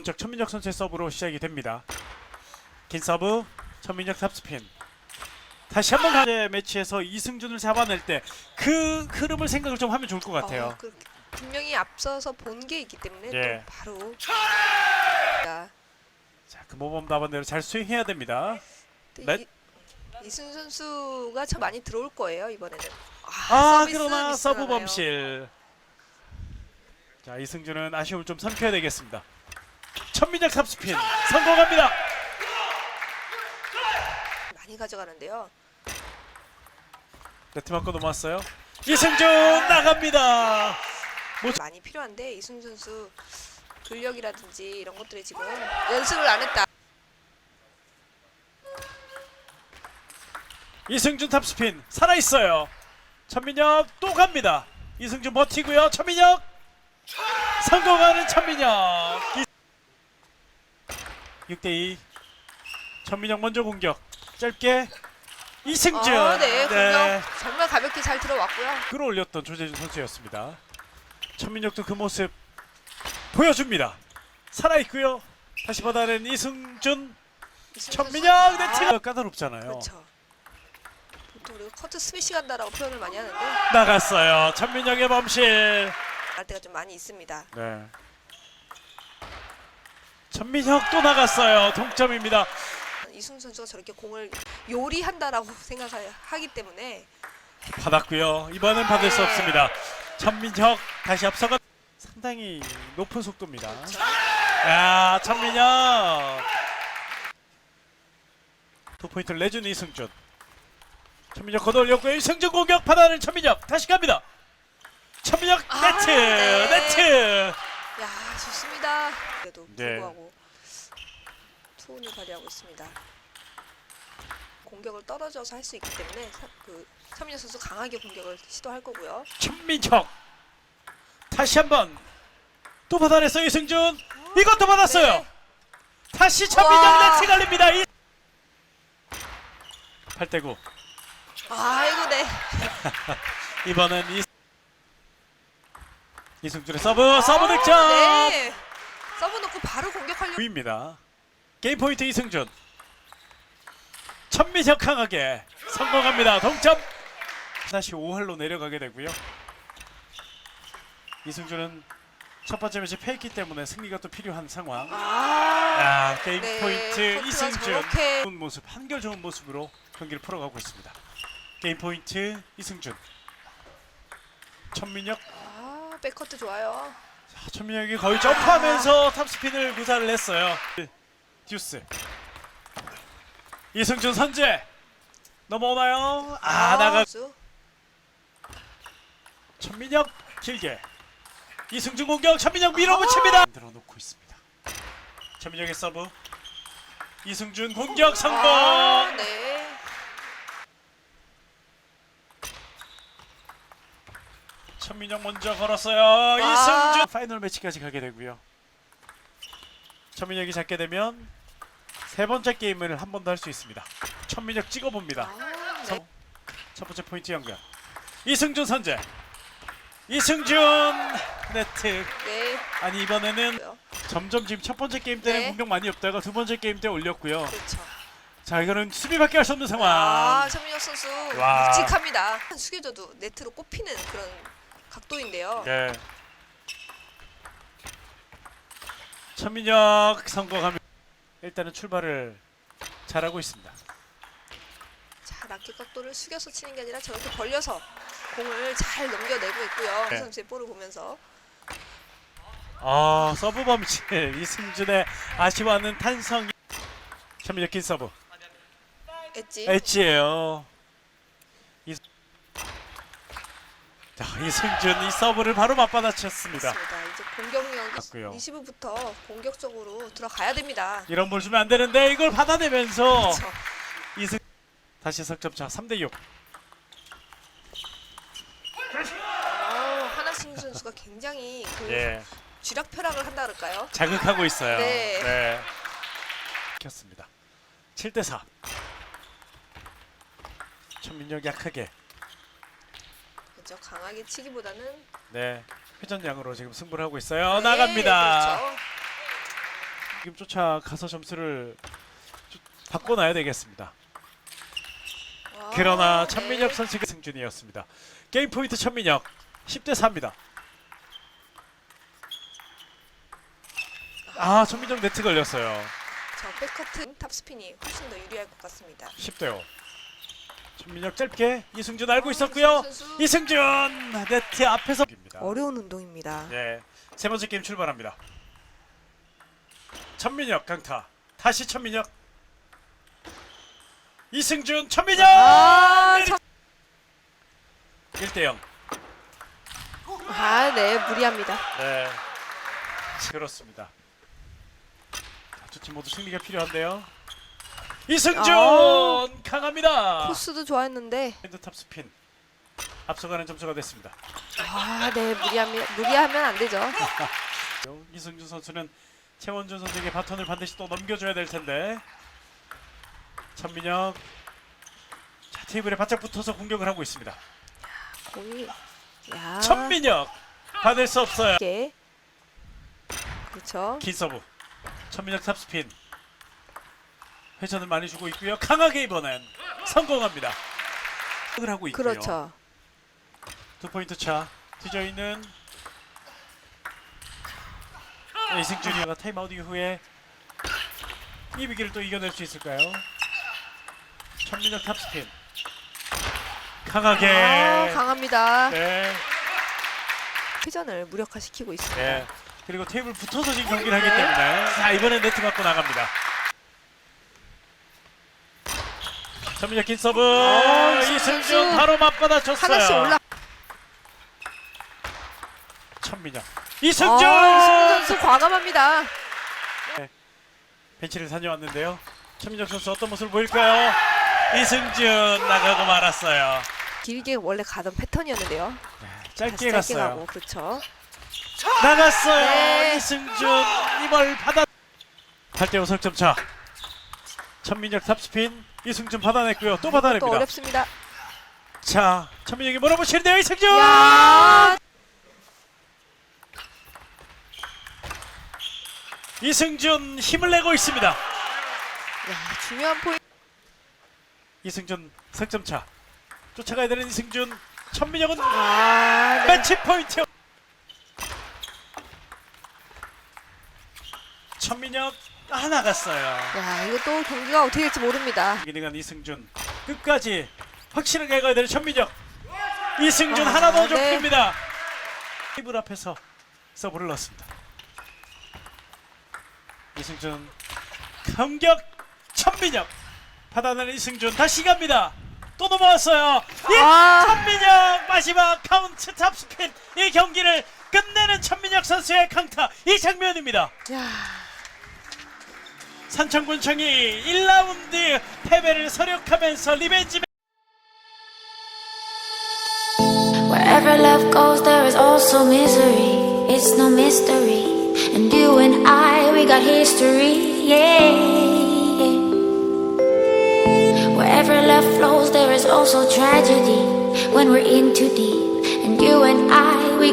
오른쪽 천민혁 선수의 서브로 시작이 됩니다. 긴 서브 천민혁 탑스핀. 다시 한번 가제 매치에서 이승준을 잡아낼 때 그 흐름을 생각을 좀 하면 좋을 것 같아요. 어, 그 분명히 앞서서 본 게 있기 때문에 예. 또 바로 자, 자, 그 모범 답안대로 잘 스윙해야 됩니다. 근데 넷. 이, 이순 선수가 참 많이 들어올 거예요 이번에는. 아, 서비스 그러나 서브. 범실. 자, 이승준은 아쉬움을 좀 삼켜야 되겠습니다. 천민혁 탑스핀 성공합니다. 많이 가져가는데요. 네트 맞고 넘어왔어요. 이승준 나갑니다. 뭐 많이 필요한데 이순 선수 근력이라든지 이런 것들이 지금 연습을 안 했다. 이승준 탑스핀 살아 있어요. 천민혁 또 갑니다. 이승준 버티고요. 천민혁 성공하는 천민혁. 6대2 천민혁 먼저 공격. 짧게 이승준. 아, 네, 공격 정말 가볍게 잘 들어왔고요. 끌어올렸던 조재준 선수였습니다. 천민혁도 그 모습 보여줍니다. 살아 있고요. 다시 받아낸 이승준, 천민혁 네트가 까다롭잖아요. 그렇죠. 보통 우리가 커트 스매시 간다라고 표현을 많이 하는데 나갔어요. 천민혁의 범실. 날 때가 좀 많이 있습니다. 네. 천민혁 또 나갔어요. 동점입니다. 이순 선수가 저렇게 공을 요리한다라고 생각하기 때문에 받았고요. 이번엔 받을 수 네. 없습니다. 천민혁 다시 앞서가 상당히 높은 속도입니다. 야, 천민혁. 두 포인트를 내준 이승준. 천민혁 걷어올렸고요. 이승준 공격 받아낸 천민혁 다시 갑니다. 천민혁 아, 네트, 네. 네트. 야 좋습니다. 그래도 네. 불구하고 투혼을 발휘하고 있습니다. 공격을 떨어져서 할 수 있기 때문에 사- 그 서민현 선수 강하게 공격을 시도할 거고요. 천민혁 다시 한번 또 받아냈어요 이승준 이것도 받았어요 네. 다시 천민혁 와. 네트 갈립니다 이... 8대 9 아이고 네. 이번엔 이... 이승준의 서브 서브 득점 네. 서브 놓고 바로 공격하려고. 9입니다. 게임 포인트 이승준. 천민혁 강하게 성공합니다. 동점. 다시 5할로 내려가게 되고요. 이승준은 첫 번째 매치 패했기 때문에 승리가 또 필요한 상황. 아. 야 게임 네, 포인트 이승준. 저렇게- 좋은 모습 한결 좋은 모습으로 경기를 풀어가고 있습니다. 게임 포인트 이승준. 천민혁 아 백커트 좋아요. 자, 천민혁이 거의 점프하면서 탑스핀을 구사를 했어요. 듀스. 이승준 선제. 넘어오나요? 아 나가 선수. 천민혁 길게. 이승준 공격 천민혁 밀어붙입니다. 만들어 놓고 있습니다. 천민혁의 서브. 이승준 공격 성공. 아, 네. 천민혁 먼저 걸었어요. 이승준 파이널 매치까지 가게 되고요. 천민혁이 잡게 되면 세 번째 게임을 한 번 더 할 수 있습니다. 천민혁 찍어봅니다. 아, 네. 성- 첫 번째 포인트 연결. 이승준 선제. 이승준 네트. 네. 아니 이번에는 그렇고요. 점점 지금 첫 번째 게임 때는 네. 공격 많이 없다가 두 번째 게임 때 올렸고요. 그렇죠. 자 이거는 수비밖에 할 수 없는 상황. 아, 서민혁 선수 와. 묵직합니다. 숙여져도 네트로 꼽히는 그런 각도인데요. 네. 천민혁 성공하면 일단은 출발을 잘하고 있습니다. 자, 라켓 각도를 숙여서 치는 게 아니라 저렇게 벌려서 공을 잘 넘겨내고 있고요. 네. 그 선수의 볼을 보면서 아 서브 범실 이승준의 아쉬워하는 탄성이 천민혁 긴 서브 엣지. 엣지예요. 자 이승준 이 서브를 바로 맞받아쳤습니다. 맞습니다. 이제 공격력이 맞고요. 20부터 공격적으로 들어가야 됩니다. 이런 볼 주면 안 되는데 이걸 받아내면서 그렇죠. 이승 다시 석점차 3대 6. 어, 하나승 선수가 굉장히 그 예. 쥐락펴락을 한다 그럴까요? 자극하고 있어요. 네. 켰습니다. 7대 4. 천민혁 약하게. 그렇죠. 강하게 치기보다는 네. 회전량으로 지금 승부를 하고 있어요. 네, 나갑니다. 그렇죠. 지금 쫓아가서 점수를 쫓- 바꿔놔야 되겠습니다. 와, 그러나 네. 천민혁 선수가 승준이었습니다. 게임 포인트 천민혁 10대 4입니다. 아 천민혁 네트 걸렸어요. 저 백커트 탑스핀이 훨씬 더 유리할 것 같습니다. 10대 5. 천민혁 짧게 이승준 알고 있었고요. 이승준 네트 앞에서. 어려운 운동입니다. 네, 세 번째 게임 출발합니다. 천민혁 강타. 다시 천민혁. 이승준 천민혁. 아, 참- 1대 0. 아, 네, 무리합니다. 네. 그렇습니다. 두 팀 모두 승리가 필요한데요. 이승준 아. 강합니다. 코스도 좋아했는데, 핸드 탑 스핀. 앞서가는 점수가 됐습니다. 아, 네, 무리하면 무리하면 안 되죠. 이승준 선수는 최원준 선수에게 바톤을 반드시 또 넘겨줘야 될 텐데. 천민혁 자, 테이블에 바짝 붙어서 공격을 하고 있습니다. 공이, 야, 천민혁 받을 수 없어요. 게 그렇죠. 긴 서브. 천민혁 탑스핀. 회전을 많이 주고 있고요. 강하게 이번엔 성공합니다. 을 하고 있고요. 그렇죠. 두 포인트 차. 뒤져 있는 이승준이가 타임아웃 이후에 이 위기를 또 이겨낼 수 있을까요? 천민혁 탑스핀. 강하게. 아, 강합니다. 네. 회전을 무력화시키고 있습니다. 네. 그리고 테이블 붙어서 지금 경기를 하기 때문에 자 이번엔 네트 맞고 나갑니다. 전민혁 긴 서브 어, 이승준. 바로 맞받아 줬어요. 하나씩 올라. 천민혁 아, 이승준 이승준 선수 과감합니다. 벤치를 다녀왔는데요. 천민혁 선수 어떤 모습을 보일까요? 이승준 나가고 말았어요. 길게 원래 가던 패턴이었는데요. 짧게 다시 짧게 갔어요. 가고 그렇죠. 나갔어요. 네. 이승준 이걸 받아 8대5 석점 차. 천민혁 탑스핀 이승준 받아냈고요. 또 또 받아냅니다. 어렵습니다. 자, 천민혁이 몰아붙이는데요. 이승준. 야, 이승준 힘을 내고 있습니다. 야 중요한 포인트. 이승준 석점 차. 쫓아가야 되는 이승준. 천민혁은 아, 네. 매치 포인트. 천민혁 아 나갔어요. 야, 이거 또 경기가 어떻게 될지 모릅니다. 기능한 이승준 끝까지 확실하게 가야 되는 천민혁. 이승준 아, 하나 더 네. 좁힙니다. 테이블 앞에서 서브를 넣습니다. 이승준 공격 천민혁 받아내는 이승준 다시 갑니다. 또 넘어왔어요. 예, 아. 천민혁 마지막 카운트 탑스핀 이 경기를 끝내는 천민혁 선수의 강타 이 장면입니다. 야, 산청군청이 1라운드 패배를 서력하면서 리벤지 Wherever love goes, there is also misery. It's no mystery. And you and I, we got history. Yeah. Wherever love flows, there is also tragedy. When we're in too deep. And you and I,